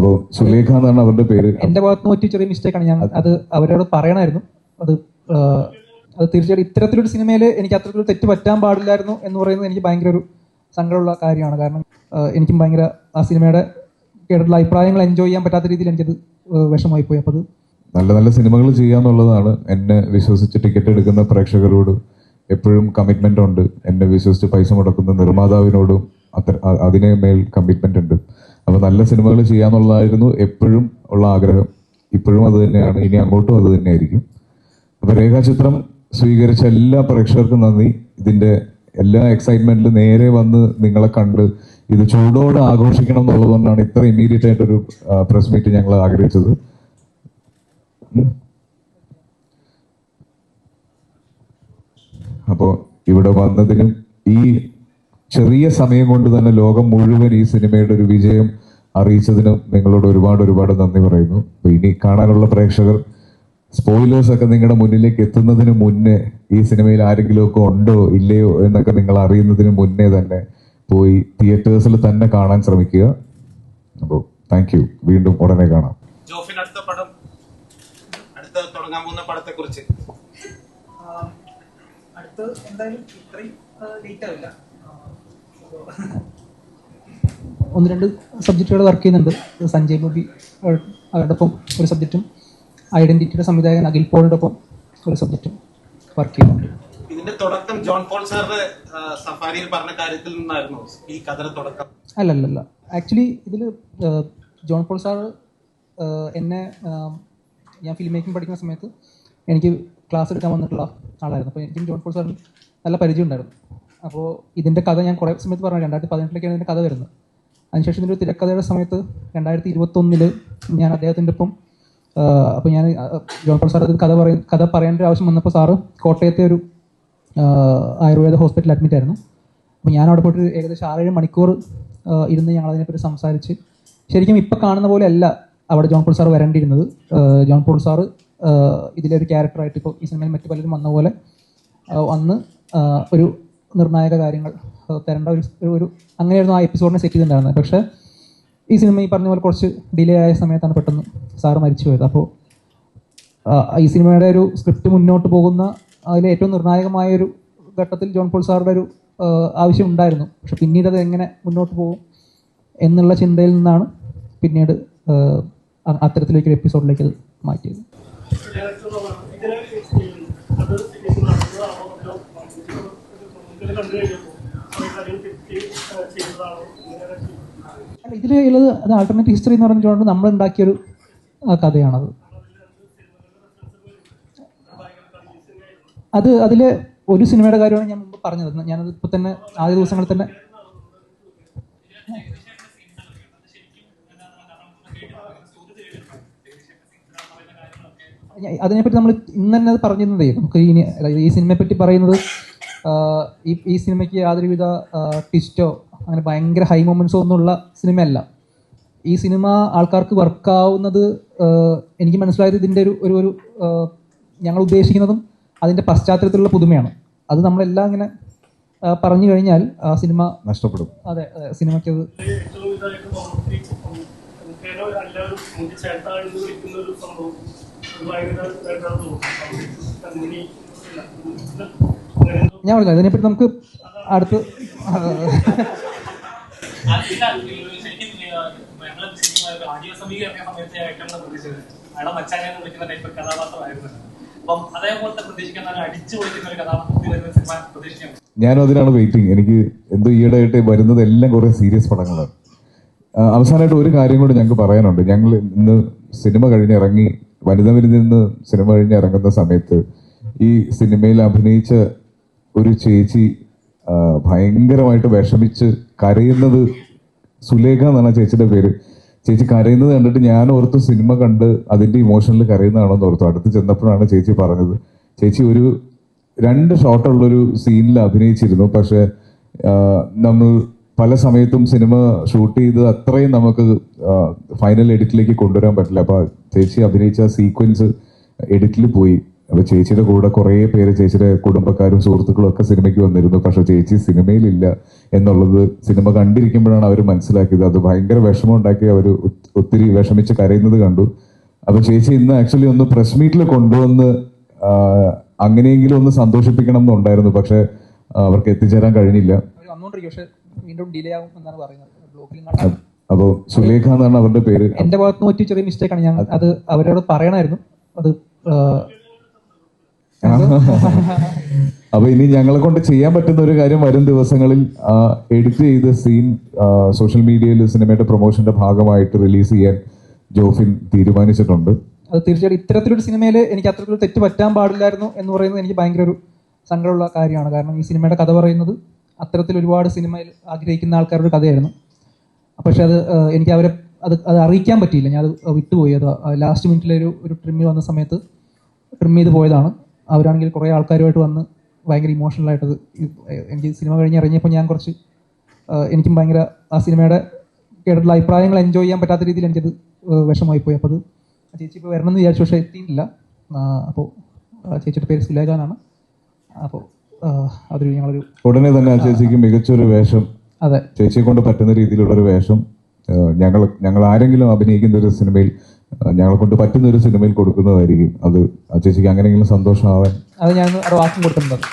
അപ്പോൾ സുലേഖ എന്നാണ് അവരുടെ പേര്? എന്റെ ഭാഗത്ത് നിന്ന് പറ്റിയ ചെറിയ മിസ്റ്റേക്ക് ആണ്. ഞാൻ അത് അവരോട് പറയണമായിരുന്നു. അത് അത് തീർച്ചയായിട്ടും ഇത്തരത്തിലൊരു സിനിമയിൽ എനിക്ക് അത്തരത്തിലൊരു തെറ്റ് പറ്റാൻ പാടില്ലായിരുന്നു എന്ന് പറയുന്നത് എനിക്ക് ഭയങ്കര ഒരു സങ്കടമുള്ള കാര്യമാണ്. കാരണം എനിക്കും ഭയങ്കര ആ സിനിമയുടെ കേട്ടിട്ടുള്ള അഭിപ്രായങ്ങൾ എൻജോയ് ചെയ്യാൻ പറ്റാത്ത രീതിയിൽ എനിക്കത് വിഷമായി വിഷമമായി പോയി അപ്പോൾ അത് നല്ല നല്ല സിനിമകൾ ചെയ്യാന്നുള്ളതാണ് എന്നെ വിശ്വസിച്ച് ടിക്കറ്റ് എടുക്കുന്ന പ്രേക്ഷകരോട് എപ്പോഴും കമ്മിറ്റ്മെന്റ് ഉണ്ട്. എന്നെ വിശ്വസിച്ച് പൈസ മുടക്കുന്ന നിർമ്മാതാവിനോടും അത്ര അതിനെ മേൽ കമ്മിറ്റ്മെന്റ് ഉണ്ട്. അപ്പൊ നല്ല സിനിമകൾ ചെയ്യാന്നുള്ളതായിരുന്നു എപ്പോഴും ഉള്ള ആഗ്രഹം. ഇപ്പോഴും അത് തന്നെയാണ്. ഇനി അങ്ങോട്ടും അത് തന്നെയായിരിക്കും. അപ്പൊ രേഖാചിത്രം സ്വീകരിച്ച എല്ലാ പ്രേക്ഷകർക്കും നന്ദി. ഇതിന്റെ എല്ലാ എക്സൈറ്റ്മെന്റിലും നേരെ വന്ന് നിങ്ങളെ കണ്ട് ഇത് ചൂടോടെ ആഘോഷിക്കണം എന്നുള്ളതുകൊണ്ടാണ് ഇത്ര ഇമ്മീഡിയറ്റ് ആയിട്ടൊരു പ്രസ് മീറ്റ് ഞങ്ങൾ ആഗ്രഹിച്ചത്. അപ്പോൾ ഇവിടെ വന്നതിനും ഈ ചെറിയ സമയം കൊണ്ട് തന്നെ ലോകം മുഴുവൻ ഈ സിനിമയുടെ ഒരു വിജയം അറിയിച്ചതിനും നിങ്ങളോട് ഒരുപാട് ഒരുപാട് നന്ദി പറയുന്നു. ഇനി കാണാനുള്ള പ്രേക്ഷകർ സ്പോയിലേഴ്സ് ഒക്കെ നിങ്ങളുടെ മുന്നിലേക്ക് എത്തുന്നതിന് മുന്നേ ഈ സിനിമയിൽ ആരെങ്കിലും ഒക്കെ ഉണ്ടോ ഇല്ലയോ എന്നൊക്കെ നിങ്ങൾ അറിയുന്നതിന് മുന്നേ തന്നെ പോയി തിയേറ്റേഴ്സിൽ തന്നെ കാണാൻ ശ്രമിക്കുക. അപ്പോൾ താങ്ക് യു വീണ്ടും ഉടനെ കാണാം. ജോഫിൻ അടുത്ത പടം. അടുത്ത തുടങ്ങാൻ പോകുന്ന പടത്തെ കുറിച്ച് അടുത്ത് എന്തായാലും ഇത്രയും ലേറ്റ് ആവില്ല ഒന്ന് രണ്ട് സബ്ജക്റ്റുകൾ വർക്ക് ചെയ്യുന്നുണ്ട്. സഞ്ജയ് ബോബി അവരോടൊപ്പം അവരുടെ ഒപ്പം ഒരു സബ്ജക്റ്റും ഐഡന്റിറ്റിയുടെ സംവിധായകൻ അഖിൽ പോളിനോടൊപ്പം ഒപ്പം ഒരു സബ്ജക്റ്റും വർക്ക് ചെയ്യുന്നുണ്ട്. ഇതിന്റെ തുടക്കം ജോൺ പോൾ സാറിന്റെ സഫാരിയിൽ പറഞ്ഞ കാര്യത്തിൽ നിന്നായിരുന്നു. ഈ കഥയുടെ തുടക്കം. അല്ലല്ലല്ല. ആക്ച്വലി ഇതിൽ ജോൺ പോൾ സാർ എന്നെ ഞാൻ ഫിലിം മേക്കിംഗ് പഠിക്കുന്ന സമയത്ത് എനിക്ക് ക്ലാസ് എടുക്കാൻ വന്നിട്ടുള്ള ആളായിരുന്നു. അപ്പോൾ എനിക്കും ജോൺ പോൾ സാറിന് നല്ല പരിചയം ഉണ്ടായിരുന്നു. അപ്പോൾ ഇതിന്റെ കഥ ഞാൻ കുറേ സമയത്ത് പറഞ്ഞു രണ്ടായിരത്തി പതിനെട്ടിലേക്കാണ് ഇതിന്റെ കഥ വരുന്നത്. അതിനുശേഷം ഇതിന്റെ തിരക്കഥയുടെ സമയത്ത് രണ്ടായിരത്തി ഇരുപത്തൊന്നിൽ ഞാൻ അദ്ദേഹത്തിന്റെ ഒപ്പം അപ്പോൾ ഞാൻ ജോൺ പോൾ അത് കഥ പറയ കഥ പറയേണ്ട ആവശ്യം വന്നപ്പോൾ സാറ് കോട്ടയത്തെ ഒരു ആയുർവേദ ഹോസ്പിറ്റലിൽ അഡ്മിറ്റ് ആയിരുന്നു. അപ്പോൾ ഞാൻ അവിടെ പോയിട്ട് ഏകദേശം ആറേഴ് മണിക്കൂർ ഇരുന്ന് ഞങ്ങൾ അതിനെപ്പറ്റി സംസാരിച്ച്. ശരിക്കും ഇപ്പോൾ കാണുന്ന പോലെ അല്ല അവിടെ ജോൺ പോൾ സാർ വരേണ്ടിയിരുന്നത് ജോൺ പോൾ സാർ ഇതിലെ ഒരു ക്യാരക്ടറായിട്ട് ഇപ്പോൾ ഈ സിനിമയിൽ മറ്റു പലരും വന്ന പോലെ അന്ന് ഒരു നിർണായക കാര്യങ്ങൾ. തരേണ്ട ഒരു ഒരു അങ്ങനെയായിരുന്നു ആ എപ്പിസോഡിനെ സെറ്റ് ചെയ്തിട്ടുണ്ടായിരുന്നത്. പക്ഷേ ഈ സിനിമ ഈ പറഞ്ഞ പോലെ കുറച്ച് ഡിലേ ആയ സമയത്താണ് പെട്ടെന്ന് സാറ് മരിച്ചു പോയത്. അപ്പോൾ ഈ സിനിമയുടെ ഒരു സ്ക്രിപ്റ്റ് മുന്നോട്ട് പോകുന്ന അതിലെ ഏറ്റവും നിർണായകമായ ഒരു ഘട്ടത്തിൽ ജോൺ പോൾ സാറുടെ ഒരു ആവശ്യം ഉണ്ടായിരുന്നു. പക്ഷെ പിന്നീട് അത് എങ്ങനെ മുന്നോട്ട് പോകും എന്നുള്ള ചിന്തയിൽ നിന്നാണ് പിന്നീട് അത്തരത്തിലേക്കൊരു എപ്പിസോഡിലേക്ക് മാറ്റിയത്. അല്ല അത് ആൾട്ടർനേറ്റ് ഹിസ്റ്ററി എന്ന് പറഞ്ഞുകൊണ്ട് നമ്മൾ ഉണ്ടാക്കിയൊരു കഥയാണത്. അത് അതിൽ ഒരു സിനിമയുടെ കാര്യമാണ് ഞാൻ മുമ്പ് പറഞ്ഞത്. ഞാനത് ഇപ്പൊ തന്നെ ആദ്യ ദിവസങ്ങളിൽ തന്നെ അതിനെപ്പറ്റി നമ്മൾ ഇന്ന് തന്നെ അത് പറഞ്ഞിരുന്നതേ. നമുക്ക് ഇനി ഈ സിനിമയെ പറ്റി പറയുന്നത് ഈ ഈ സിനിമയ്ക്ക് യാതൊരുവിധ ട്വിസ്റ്റോ അങ്ങനെ ഭയങ്കര ഹൈ മൊമെൻസോ ഒന്നുമുള്ള സിനിമയല്ല. ഈ സിനിമ ആൾക്കാർക്ക് വർക്കാവുന്നത് എനിക്ക് മനസ്സിലായത് ഇതിന്റെ ഒരു ഒരു ഒരു ഞങ്ങൾ ഉദ്ദേശിക്കുന്നതും അതിന്റെ പശ്ചാത്തലത്തിലുള്ള പുതുമയാണ്. അത് നമ്മളെല്ലാം ഇങ്ങനെ പറഞ്ഞു കഴിഞ്ഞാൽ ആ സിനിമ നഷ്ടപ്പെടും. അതെ അതെ സിനിമയ്ക്ക് അത് ഭയങ്കര ഞാൻ പറഞ്ഞു അതിനെപ്പറ്റി നമുക്ക് അടുത്ത് ഞാനും അതിനാണ് വെയിറ്റിംഗ് എനിക്ക് എന്തോ ഈയിടെയായിട്ട് വരുന്നത് എല്ലാം കുറെ സീരിയസ് പടങ്ങളാണ്. അവസാനമായിട്ട് ഒരു കാര്യം കൂടി ഞങ്ങൾക്ക് പറയാനുണ്ട്. ഞങ്ങൾ ഇന്ന് സിനിമ കഴിഞ്ഞ് ഇറങ്ങി വനിത വിരുന്നിൽ നിന്ന് സിനിമ കഴിഞ്ഞ് ഇറങ്ങുന്ന സമയത്ത് ഈ സിനിമയിൽ അഭിനയിച്ച ഒരു ചേച്ചി ഭയങ്കരമായിട്ട് വിഷമിച്ച് കരയുന്നത് സുലേഖ എന്നാണ് ചേച്ചിയുടെ പേര്. ചേച്ചി കരയുന്നത് കണ്ടിട്ട് ഞാൻ ഓർത്ത് സിനിമ കണ്ട് അതിന്റെ ഇമോഷനിൽ കരയുന്നതാണെന്ന് ഓർത്തു. അടുത്ത് ചെന്നപ്പോഴാണ് ചേച്ചി പറഞ്ഞത്. ചേച്ചി ഒരു രണ്ട് ഷോട്ടുള്ളൊരു സീനിൽ അഭിനയിച്ചിരുന്നു. പക്ഷെ നമ്മൾ പല സമയത്തും സിനിമ ഷൂട്ട് ചെയ്ത് അത്രയും നമുക്ക് ഫൈനൽ എഡിറ്റിലേക്ക് കൊണ്ടുവരാൻ പറ്റില്ല. അപ്പൊ ചേച്ചി അഭിനയിച്ച സീക്വൻസ് എഡിറ്റിൽ പോയി. അപ്പൊ ചേച്ചിയുടെ കൂടെ കുറെ പേര് ചേച്ചിയുടെ കുടുംബക്കാരും സുഹൃത്തുക്കളും ഒക്കെ സിനിമയ്ക്ക് വന്നിരുന്നു. പക്ഷെ ചേച്ചി സിനിമയിലില്ല എന്നുള്ളത് സിനിമ കണ്ടിരിക്കുമ്പോഴാണ് അവർ മനസ്സിലാക്കിയത്. അത് ഭയങ്കര വിഷമം ഉണ്ടാക്കി അവർ ഒത്തിരി വിഷമിച്ച് കരയുന്നത് കണ്ടു. അപ്പൊ ചേച്ചി ഇന്ന് ആക്ച്വലി ഒന്ന് പ്രസ് മീറ്റിൽ കൊണ്ടുവന്ന് അങ്ങനെയെങ്കിലും ഒന്ന് സന്തോഷിപ്പിക്കണം എന്നുണ്ടായിരുന്നു. പക്ഷെ അവർക്ക് എത്തിച്ചേരാൻ കഴിഞ്ഞില്ല. അപ്പോ സുലേഖ എന്നാണ് അവരുടെ പേര്? എന്റെ ഭാഗത്ത് നിന്ന് ഒറ്റ ചെറിയ മിസ്റ്റേക്ക് ആണ്. ഞാൻ അത് അവരോട് പറയണമായിരുന്നു. അത് അപ്പൊ ഇനി ഞങ്ങളെ കൊണ്ട് ചെയ്യാൻ പറ്റുന്ന ഒരു കാര്യം വരും ദിവസങ്ങളിൽ എഡിറ്റ് ചെയ്ത സീൻ സോഷ്യൽ മീഡിയയിൽ സിനിമയുടെ പ്രൊമോഷന്റെ ഭാഗമായിട്ട് റിലീസ് ചെയ്യാൻ ജോഫിൻ തീരുമാനിച്ചിട്ടുണ്ട്. അത് തീർച്ചയായിട്ടും ഇത്തരത്തിലൊരു സിനിമയിൽ എനിക്ക് അത്തരത്തിലൊരു തെറ്റ് പറ്റാൻ പാടില്ലായിരുന്നു എന്ന് പറയുന്നത് എനിക്ക് ഭയങ്കര ഒരു സങ്കടമുള്ള കാര്യമാണ്. കാരണം ഈ സിനിമയുടെ കഥ പറയുന്നത് അത്തരത്തിൽ ഒരുപാട് സിനിമയിൽ ആഗ്രഹിക്കുന്ന ആൾക്കാരുടെ കഥയായിരുന്നു. പക്ഷെ അത് എനിക്ക് അവരെ അത് അത് അറിയിക്കാൻ പറ്റിയില്ല. ഞാൻ അത് വിട്ടുപോയി. അത് ലാസ്റ്റ് മിനിറ്റിലൊരു ഒരു ട്രിമ്മിൽ വന്ന സമയത്ത് ട്രിം ചെയ്ത് പോയതാണ്. അവരാണെങ്കിൽ കുറേ ആൾക്കാരുമായിട്ട് വന്ന് ഭയങ്കര ഇമോഷണലായിട്ടത് എനിക്ക് സിനിമ കഴിഞ്ഞ് ഇറങ്ങിയപ്പോൾ ഞാൻ കുറച്ച് എനിക്കും ഭയങ്കര ആ സിനിമയുടെ കേട്ടിട്ടുള്ള അഭിപ്രായങ്ങൾ എൻജോയ് ചെയ്യാൻ പറ്റാത്ത രീതിയിൽ എനിക്കത് വിഷമമായി പോയി അപ്പോൾ അത് ആ ചേച്ചി ഇപ്പോൾ വരണമെന്ന് എന്ന് വിചാരിച്ചു പക്ഷേ എത്തിയില്ല അപ്പോൾ ചേച്ചിയുടെ പേര് സുലേഖാനാണ് അപ്പോൾ അതൊരു ഞങ്ങളൊരു ഉടനെ തന്നെ ആ ചേച്ചിക്ക് മികച്ചൊരു വേഷം. അതെ. ചേച്ചിയെ കൊണ്ട് പറ്റുന്ന രീതിയിലുള്ള ഒരു വേഷം ഞങ്ങൾ ഞങ്ങൾ ആരെങ്കിലും അഭിനയിക്കുന്ന ഒരു സിനിമയിൽ ഞങ്ങളെ കൊണ്ട് പറ്റുന്ന ഒരു സിനിമയിൽ കൊടുക്കുന്നതായിരിക്കും. അത് ചേച്ചിക്ക് അങ്ങനെയെങ്കിലും സന്തോഷമാവാൻ അത് ഞാൻ വാക്കും കൊടുത്തിട്ടുണ്ട്